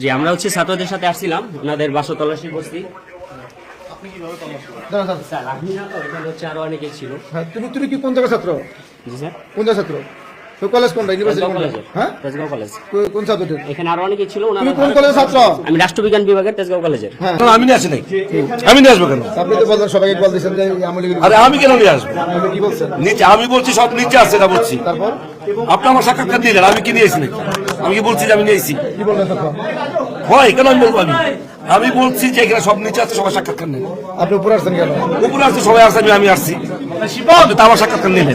জি আমরা হচ্ছে ছাত্রদের সাথে আসছিলাম। ওনাদের বাসো তল্লাশি বস্তি। দাঁড়া, করেন স্যার আপনি না তো এখানে হচ্ছে আরও অনেকে ছিল। হ্যাঁ তুমি তুমি কি কোন জায়গা ছাত্র? জি স্যার। কোন জায়গা ছাত্র? তো কলেজ কোনটা? ইউনিভার্সিটি কোনটা? হ্যাঁ? তেজগাঁও কলেজ। কোন ছাত্র এখানে আরও অনেকে ছিল তুমি কোন কলেজের ছাত্র? আমি রাষ্ট্রবিজ্ঞান বিভাগের তেজগাঁও কলেজের। হ্যাঁ। আমি নিয়ে আসি নাই। আমি নিয়ে আসব কেন? আপনি তো বললেন সবাইকে কল দিয়েছেন যে আমলি আরে আমি কেন নিয়ে আসব? আপনি কি বলছেন? নিচে আমি বলছি সব নিচে আছে এটা বলছি। তারপর? আপনি আমার সাক্ষাৎকার দিলেন আমি কি নিয়েছি নাকি আমি কি বলছি যে আমি নিয়েছি কি বললেন তখন? হয় কেন আমি বলব আমি? আমি বলছি যে এখানে সব নিচে আছে সবাই সাক্ষাৎকার নেই আপনি উপরে আসছেন কেন? উপরে আছে সবাই আছে আমি আমি আসছি। আমার সাক্ষাৎকার নিলেন।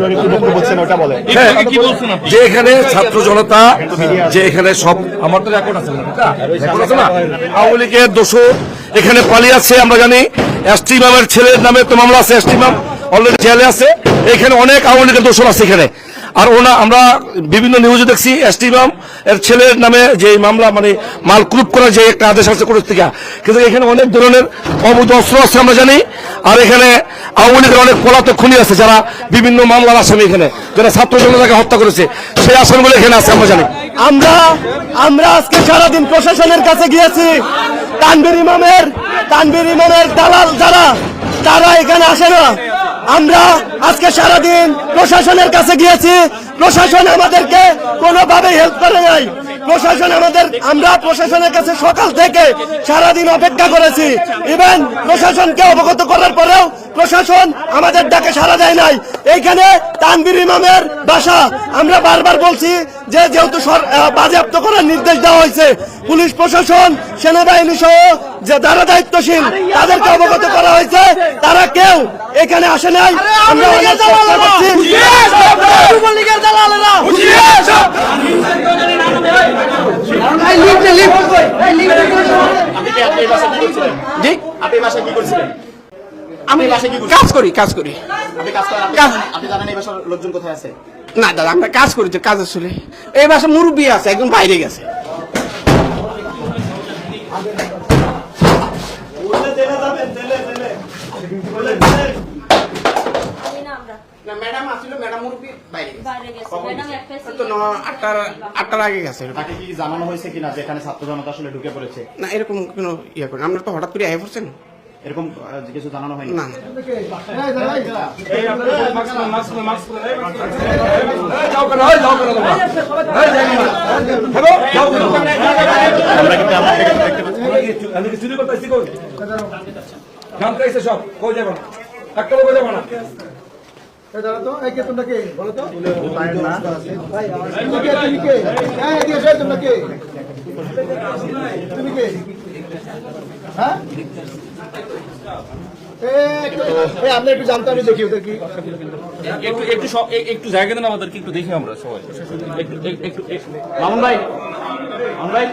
হ্যাঁ, যে এখানে ছাত্র জনতা যে এখানে সব আমার তো রেকর্ড আছে না, রেকর্ড আছে? না? আওয়ামী লীগের দোষর এখানে পালিয়ে আছে আমরা জানি। এসটি মামের ছেলের নামে তো মামলা আছে এসটি মাম অলরেডি জেলে আছে। এখানে অনেক আওয়ামী লীগের দোষর আছে এখানে। আর ওনা, আমরা বিভিন্ন নিউজে দেখছি এসটি ইমাম এর ছেলের নামে যে মামলা মানে মাল ক্রুপ করার যে একটা আদেশ আছে কোর্ট থেকে। কিন্তু এখানে অনেক ধরনের অবৈধ অস্ত্র আছে আমরা জানি, আর এখানে আওয়ামী লীগের অনেক পলাতক খুনি আছে যারা বিভিন্ন মামলার আসামি এখানে, যারা ছাত্র জনতাকে হত্যা করেছে। সেই আসামিগুলো এখানে আছে আমরা জানি। আমরা আমরা আজকে সারাদিন প্রশাসনের কাছে গিয়েছি। তানবির ইমামের তানবির ইমামের দালাল যারা, তারা এখানে আসে না। আমরা আজকে সারাদিন প্রশাসনের কাছে গিয়েছি। প্রশাসন আমাদেরকে কোনোভাবে হেল্প করে নাই। প্রশাসন আমাদের, আমরা প্রশাসনের কাছে সকাল থেকে সারাদিন অপেক্ষা করেছি। ইভেন প্রশাসনকে অবগত করার পরেও প্রশাসন আমাদের ডাকে সাড়া দেয় নাই। এইখানে তানবির ইমামের বাসা। আমরা বারবার বলছি যে যেহেতু সর- বাজেয়াপ্ত করার নির্দেশ দেওয়া হয়েছে পুলিশ প্রশাসন সেনাবাহিনী সহ যে যারা দায়িত্বশীল তাদেরকে অবগত করা হয়েছে। তারা কেউ এখানে আসে নাই। আমরা অনেক চেষ্টা করছি। আপনি বাসায় কি করছিলেন? আমি কাজ করি কাজ করি। আপনি কাজ করেন আপনি- কাজ- আপনি জানেন এই বাসার লোকজন কোথায় আছে? না দাদা আমরা কাজ করি তো কাজ আসলে। এই মাসে মুরব্বী আছে একদম বাইরে গেছে। ম্যাডাম আসছিল ম্যাডাম মুরব্বী বাইরে গেছে। বাইরে গেছে। ম্যাডাম এফএসসি তো আটটার আটটার আগে গেছে তাকে কি জানানো হয়েছে কিনা যে ছাত্র জনতা আসলে ঢুকে পড়েছে? না এরকম কোনো ইয়ে করি আমরা তো হঠাৎ করে আয় পড়ছেন। এরকম কিছু জানানো হয়নি। না। না আমরা কিন্তু আপনাকে কি চুরি করতেছি কই গান খাইছে সব কই যাব না একটা লোক যাব না এই দাঁড়া তো এই কে তোমরা কে বলো তো তুমি কে তুমি কে হ্যাঁ? একটু- আপনি একটু জানতে আমি দেখি ওদের কি একটু একটু একটু জায়গা দেন আমাদেরকে একটু দেখি আমরা সবাই। একটু একটু- একটু একটু- মামুন ভাই মামুন ভাই।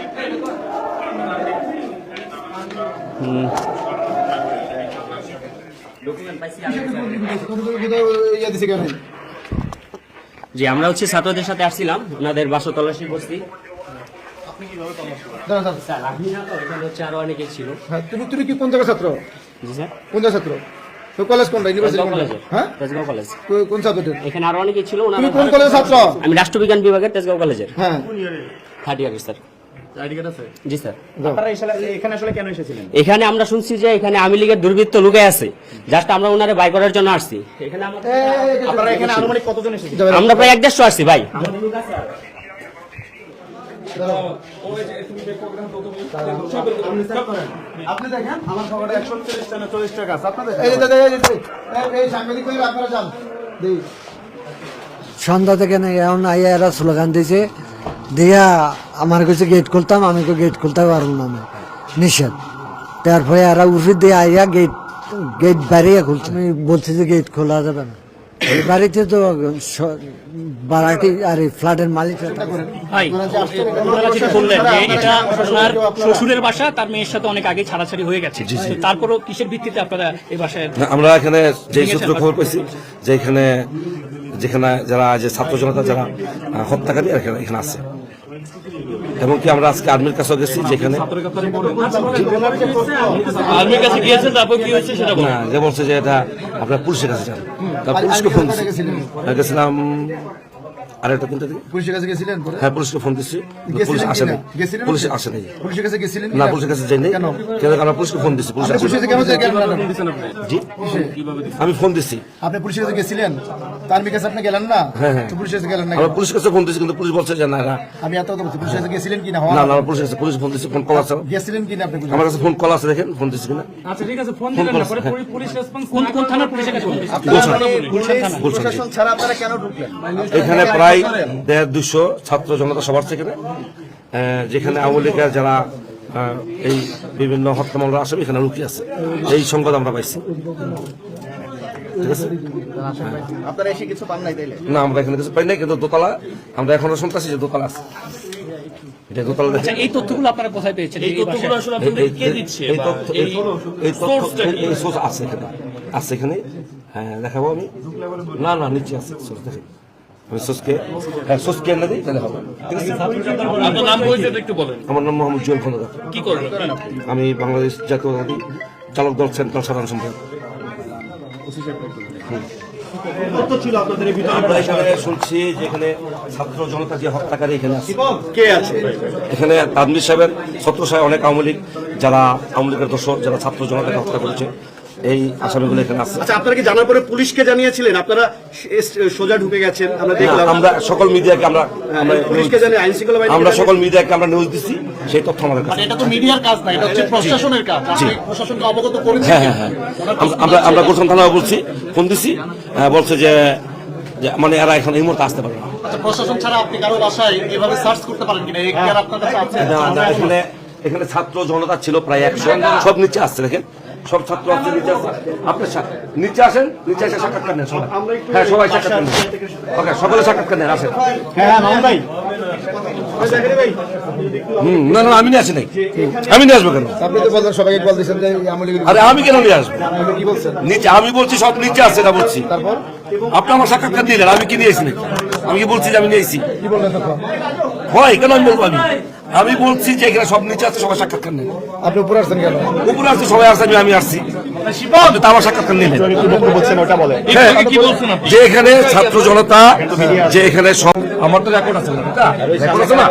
ইয়ে জি আমরা হচ্ছে ছাত্রদের সাথে আসছিলাম ওনাদের বাসা তল্লাশি করছি দাঁড়া দাঁড়া স্যার আপনি না তো এখানে হচ্ছে আরও অনেকে ছিল। হ্যাঁ তুমি তুমি কি কোন জায়গার ছাত্র? জি স্যার। কোন জায়গার ছাত্র? তো কলেজ কোনটা? ইউনিভার্সিটি তেজগাঁও হ্যাঁ? তেজগাঁও কলেজ কোন ছাত্র এখানে আরও অনেকে ছিল তুমি কোন কলেজের ছাত্র? আমি রাষ্ট্রবিজ্ঞান বিভাগের তেজগাঁও কলেজের হ্যাঁ। Third year sir. ID card আছে জি স্যার। এখানে আসলে কেন এসেছিলেন? এখানে আমরা শুনছি যে এখানে আওয়ামী লীগের দুর্বৃত্ত লুকে আছে। জাস্ট আমরা ওনারে বাই করার জন্য আসছি। এখানে আমাদের আপনারা এখানে আনুমানিক কতজন এসেছিলেন? আমরা প্রায় এক দেড়শো আসছি ভাই। আপনি দেখেন আমার খবরটা একশো চল্লিশ টাকা চল্লিশ টাকা এই যে দাদা এই যে এই- এই সাংবাদিক আপনারা যান। সন্ধ্যা থেকে এখন আইয়া এরা স্লোগান দিয়েছে দিয়া আমার কাছে গেট খুলতাম আমি তো গেট খুলতে পারব না। নিষেধ। তারপরে এরা উঠে দিয়ে আইয়া গেট গেট বাড়িয়ে খুলছে। আমি বলছি যে গেট খোলা যাবে না। এই বাড়িতে তো বাড়াটি আর এই ফ্ল্যাটের এটা ওনার শ্বশুরের বাসা তার মেয়ের সাথে অনেক আগে ছাড়াছাড়ি হয়ে গেছে। তারপরও কিসের ভিত্তিতে আপনারা এই বাসায় আমরা এখানে যে সূত্র খবর পেয়েছি যে এখানে যেখানে যারা যে ছাত্র জনতা যারা হত্যাকারী এখানে এখানে আছে। এবং কি আমরা আজকে আর্মির কাছে গেছি যেখানে? আর্মির কাছে গিয়েছেন তারপর কি হয়েছে সেটা না যে বলছে যে এটা আপনার পুলিশের কাছে যান। তারপর পুলিশকে ফোন দিচ্ছি আরেকটা তিনটা দিকে পুলিশের কাছে গেছিলেন পরে হ্যাঁ পুলিশকে ফোন দিচ্ছি পুলিশ আসে নাই গেছিলেন পুলিশ আসে নাই পুলিশের কাছে গেছিলেন না পুলিশের কাছে যাইনি কেন? কেন আমরা পুলিশকে ফোন দিচ্ছি পুলিশ আসে নাই। কেন গেলেন না? জি আমি ফোন দিচ্ছি আপনি পুলিশের কাছে গেছিলেন তার কাছে আপনি গেলেন না হ্যাঁ, হ্যাঁ। তো পুলিশের কাছে গেলেন না আমরা পুলিশের কাছে ফোন দিচ্ছি কিন্তু পুলিশ বলছে যে না না আমি এত কথা বলছি পুলিশের কাছে গেছিলেন কিনা না হওয়া না পুলিশের কাছে পুলিশ ফোন দিচ্ছি ফোন কল আছে গেছিলেন কিনা আপনি আমার কাছে ফোন কল আছে দেখেন ফোন দিচ্ছি কিনা আচ্ছা ঠিক আছে ফোন দিবেন না পরে হ্যাঁ। পুলিশ- রেসপন্স কোন কোন থানার পুলিশের কাছে ফোন। গুলশান। প্রশাসন ছাড়া আপনারা কেন ঢুকলেন এখানে প্রায় দেড় দুশো ছাত্র জনতা সবার সেখানে আহ, যেখানে আওয়ামী লীগের যারা এই বিভিন্ন হত্যা মামলা আসবে এখানে লুকিয়ে আছে। এই সংবাদ আমরা পাইছি। আছে? আপনারা এসে কিছু পান নাই তাইলে? না আমরা এখানে কিছু পাই নাই কিন্তু দোতলা আমরা এখনও শুনতেছি যে দোতলা আছে। এটা দোতলা দেখে আচ্ছা এই তথ্যগুলো আপনারা কোথায় পেয়েছেন? এই তথ্যগুলো আসলে এই- এই- এই এই- এই তথ্য এই- এই সোর্স আছে এখানে। আছে এখানে। হ্যাঁ দেখাবো আমি। না না নিচে আছে সোর্স দেখেন। আমি হ্যাঁ সোর্সকে এনে তাহলে হবে। ঠিক আছে আপনার নাম পরিচয় একটু বলেন। আমার নাম মোহাম্মদ জুয়েল খন্দকার। কি করবেন আমি বাংলাদেশ জাতীয়তাবাদী চালক দল সেন্ট্রাল সাধারণ সম্পাদক। শুনছি যে এখানে ছাত্র জনতা যে হত্যাকারী এখানে আছে। কে আছে? এখানে তাদমির সাহেবের ছত্র সাহেব অনেক আওয়ামী লীগ যারা আওয়ামী লীগের দোষর যারা ছাত্র জনতাকে হত্যা করেছে। এই আসামিগুলো এখানে আছে। আচ্ছা আপনারা কি জানার পরে পুলিশকে জানিয়েছিলেন? আপনারা সোজা ঢুকে গেছেন আমরা দেখলাম। আমরা সকল মিডিয়াকে আমরা আমরা পুলিশকে জানিয়ে আইন শৃঙ্খলা বাহিনীকে আমরা সকল মিডিয়াকে আমরা নিউজ দিচ্ছি সেই তথ্য আমাদের কাছে এটা তো মিডিয়ার কাজ না এটা হচ্ছে প্রশাসনের কাজ। আপনি প্রশাসনকে অবগত করে হ্যাঁ হ্যাঁ হ্যাঁ। আমরা- আমরা গোলশান থানায় বলছি ফোন দিছি বলছে যে যে মানে এরা এখন এই মুহূর্তে আসতে পারবে না। আচ্ছা প্রশাসন ছাড়া আপনি কারও বাসায় এভাবে সার্চ করতে পারেন কিনা? এই কেয়ার আপনার কাছে আছে? না, না, এখানে এখানে ছাত্র জনতা ছিল প্রায় একশো। সব নিচে আসছে দেখেন। সব ছাত্র আছে নিচে আছে। আপনি সা- নিচে আসেন নিচে এসে সাক্ষাৎকার নেন সবাই। হ্যাঁ সবাই সাক্ষাৎকার নেন। ওকে সকলে সাক্ষাৎকার নেন আসেন। হ্যাঁ মামুন ভাই। হুম না না আমি নিয়ে আসি নাই। আমি নিয়ে আসব কেন? আপনি তো বলছেন সবাইকে কল দিয়েছেন যে আরে আমি কেন নিয়ে আসব? কি বলছেন? নিচে আমি বলছি সব নিচে আছে না বলছি। তারপর? আপনি আমার সাক্ষাৎকার দিলেন আমি কি নিয়েছি নাকি আমি কি বলছি যে আমি নিয়েছি কি বললেন তখন? হয় কেন আমি বলব আমি? আমি বলছি যে এখানে সব নিচে আছে সবাই সাক্ষাৎকার নেন। আপনি উপরে আসছেন কেন? উপরে আসছে সবাই আসছে আমি আমি আসছি। আমার সাক্ষাৎকার নিলেন যে এখানে ছাত্র জনতা যে এখানে সব আমার তো রেকর্ড আছে না। রেকর্ড আছে না?